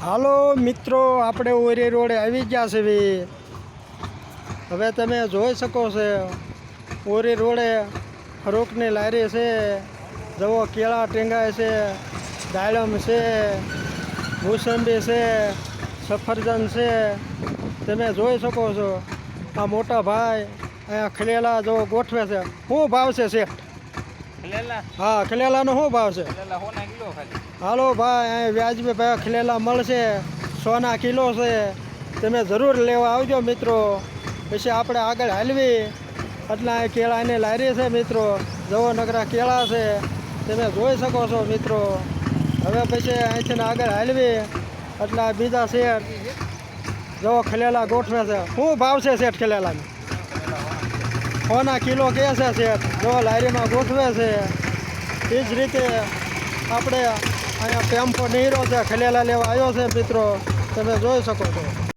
હાલો મિત્રો, આપણે ઓરી રોડે આવી ગયા છે વી. હવે તમે જોઈ શકો છો, ઓરી રોડે ફરૂકની લારી છે. જવો કેળા ટેંગાય છે, દાડમ છે, મોસંબી છે, સફરજન છે. તમે જોઈ શકો છો, આ મોટા ભાઈ અહીંયા ખલેલા જો ગોઠવે છે. શું ભાવ છે શેઠ? હા ખલેલાનો શું ભાવ છે? હાલો ભાઈ અહીં વ્યાજબી ભાઈ ખલેલા મળશે. સોના કિલો છે. તમે જરૂર લેવા આવજો મિત્રો. પછી આપણે આગળ હાલવી. એટલે અહીં કેળાની લારી છે મિત્રો. જવો નગરા કેળા છે. તમે જોઈ શકો છો મિત્રો. હવે પછી અહીંથી આગળ હાલવી. એટલે બીજા શેઠ જવો ખલેલા ગોઠવે છે. શું ભાવ છે શેઠ ખલેલાનો? સોના કિલો કે છે શેઠ જો લારીમાં ગોઠવે છે. એ જ રીતે આપણે અહીંયા ટેમ્પો નીરો છે, ખલેલા લેવા આવ્યો છે મિત્રો. તમે જોઈ શકો છો.